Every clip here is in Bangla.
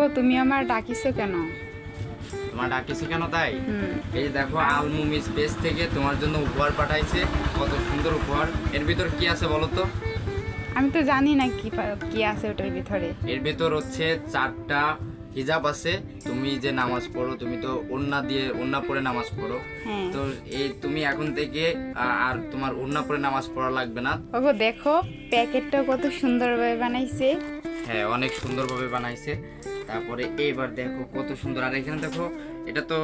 ওগো তুমি আমার ডাকিছো কেন? তোমার ডাকিছি কেন তাই? এই যে দেখো আলমুমি স্পেস থেকে তোমার জন্য উপহার পাঠাইছে। কত সুন্দর উপহার। এর ভিতর কি আছে বলো তো? আমি তো জানি না কি কি আছে ওটার ভিতরে। এর ভিতর হচ্ছে চারটা হিজাব আছে। তুমি যে নামাজ পড়ো তুমি তো ওন্না দিয়ে ওন্না পরে নামাজ পড়ো। হ্যাঁ। তো এই তুমি এখন থেকে আর তোমার ওন্না পরে নামাজ পড়া লাগবে না। ওগো দেখো প্যাকেটটা কত সুন্দরভাবে বানাইছে। হ্যাঁ অনেক সুন্দরভাবে বানাইছে। তারপরে এইবার দেখো কত সুন্দর। আর এখানে দেখো এটা তো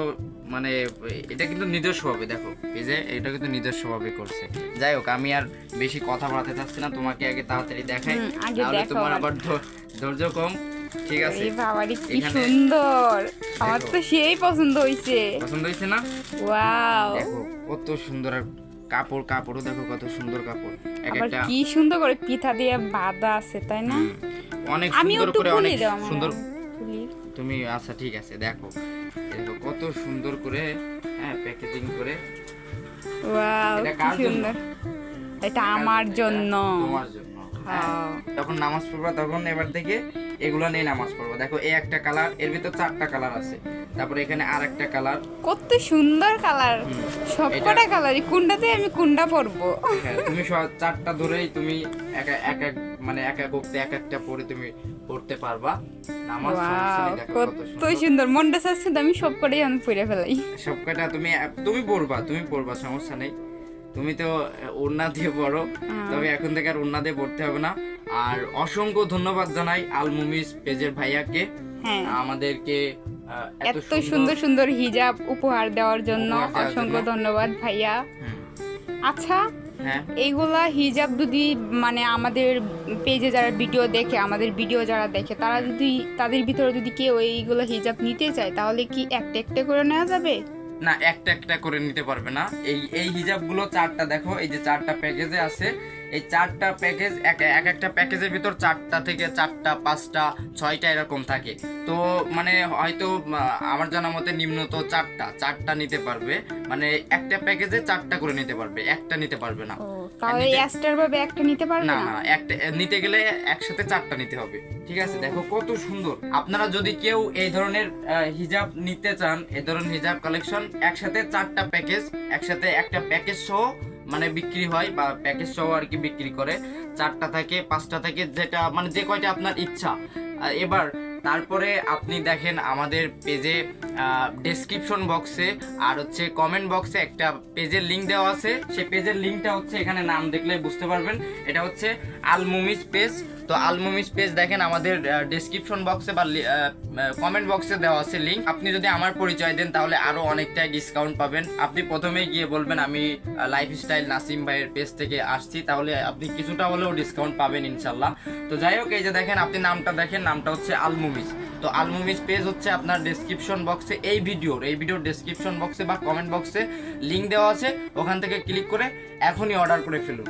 মানে এটা কিন্তু নিজস্ব ভাবে দেখো। এই যে এটা কিন্তু নিজস্ব ভাবে করছে। যাই হোক আমি আর বেশি কথা বাড়াতে চাচ্ছি না তোমাকে আগে তাড়াতাড়ি দেখাই। তাহলে তোমার আবার। ধৈর্য কম। ঠিক আছে? কি সুন্দর! আমার তো সেই পছন্দ হইছে। পছন্দ হয়েছে না? ওয়াও! দেখো কত সুন্দর আর কাপড় কাপড়ও দেখো কত সুন্দর কাপড়। এক একটা কি সুন্দর করে পিঠা দিয়ে বাঁধা আছে তাই না? অনেক সুন্দর করে অনেক সুন্দর তুমি আচ্ছা ঠিক আছে দেখো। দেখো কত সুন্দর করে হ্যাঁ প্যাকেজিং করে। ওয়াও কি? সুন্দর। এটা আমার জন্য। তোমার জন্য। হ্যাঁ। নামাজ পড়বা তখন এবার থেকে এগুলো নিয়ে নামাজ পড়ব। দেখো এই একটা কালারের ভিতর চারটা কালার আছে। তারপরে এখানে আর একটা কালার। কত সুন্দর কালার। সবকটা কালারই কোনটাতে আমি কোনটা পরবো? হ্যাঁ তুমি চারটা ধরেই তুমি এক এক- মানে এক এক করতে এক একটা পরে তুমি পড়তে পারবা। নামাজ কত সুন্দর। মনটা চাচ্ছে আমি সব কটাই আমি পরে ফেলাই। সব কটা তুমি তুমি পড়বা তুমি পড়বা সমস্যা নেই। তুমি তো ওড়না দিয়ে পড়ো। তবে এখন থেকে আর ওড়না দিয়ে পড়তে হবে না। আর অসংখ্য ধন্যবাদ জানাই আল আলমুমিস পেজের ভাইয়াকে হ্যাঁ। আমাদেরকে এত সুন্দর সুন্দর হিজাব উপহার দেওয়ার জন্য অসংখ্য ধন্যবাদ ভাইয়া। আচ্ছা হ্যাঁ। এইগুলা হিজাব যদি মানে আমাদের পেজে যারা ভিডিও দেখে আমাদের ভিডিও যারা দেখে তারা যদি তাদের ভিতরে যদি কেউ এইগুলো হিজাব নিতে চায় তাহলে কি একটা একটা করে নেওয়া যাবে? না, একটা একটা করে নিতে পারবে না। এই এই হিজাবগুলো চারটা, দেখো, এই যে চারটা প্যাকেজে আছে। এই চারটা প্যাকেজ এক এক একটা প্যাকেজের ভিতর চারটা থেকে চারটা পাঁচটা ছয়টা এরকম থাকে। তো মানে হয়তো আমার জানা মতে নিম্নত চারটা চারটা নিতে পারবে। মানে একটা প্যাকেজে চারটা করে নিতে পারবে একটা নিতে পারবে না। তাহলে এক্সট্রা ভাবে একটা নিতে পারবে না না? একটা নিতে গেলে একসাথে চারটা নিতে হবে। ঠিক আছে? দেখো কত সুন্দর। আপনারা যদি কেউ এই ধরনের হিজাব নিতে চান এই ধরনের হিজাব কালেকশন একসাথে চারটা প্যাকেজ একসাথে একটা প্যাকেজ সহ মানে বিক্রি হয় বা প্যাকেজ সহ আর কি বিক্রি করে। চারটা থাকে, পাঁচটা থাকে, যেটা মানে যে কয়টা আপনার ইচ্ছা। এবার তারপরে আপনি দেখেন আমাদের পেজে ডেসক্রিপশন বক্সে আর হচ্ছে কমেন্ট বক্সে একটা পেজের লিংক দেওয়া আছে। সেই পেজের লিংকটা হচ্ছে এখানে নাম দেখলে বুঝতে পারবেন। এটা হচ্ছে আলমুমিস পেজ তো আলমুমিস পেজ দেখেন আমাদের ডেসক্রিপশন বক্সে বা কমেন্ট বক্সে দেওয়া আছে লিংক আপনি যদি আমার পরিচয় দেন তাহলে আরও অনেকটাই ডিসকাউন্ট পাবেন। আপনি প্রথমেই গিয়ে বলবেন, আমি লাইফস্টাইল নাসিম ভাইয়ের পেজ থেকে আসছি। তাহলে আপনি কিছুটা হলেও ডিসকাউন্ট পাবেন ইনশাল্লাহ। তো যাই হোক, এই যে দেখেন, আপনি নামটা দেখেন। নামটা হচ্ছে আলমুমিস তো আলমুমিজ পেজ হচ্ছে আপনার ডেসক্রিপশন বক্সে এই ভিডিওর এই ভিডিওর ডেসক্রিপশন বক্সে বা কমেন্ট বক্সে লিঙ্ক দেওয়া আছে। ওখান থেকে ক্লিক করে এখনই অর্ডার করে ফেলুন।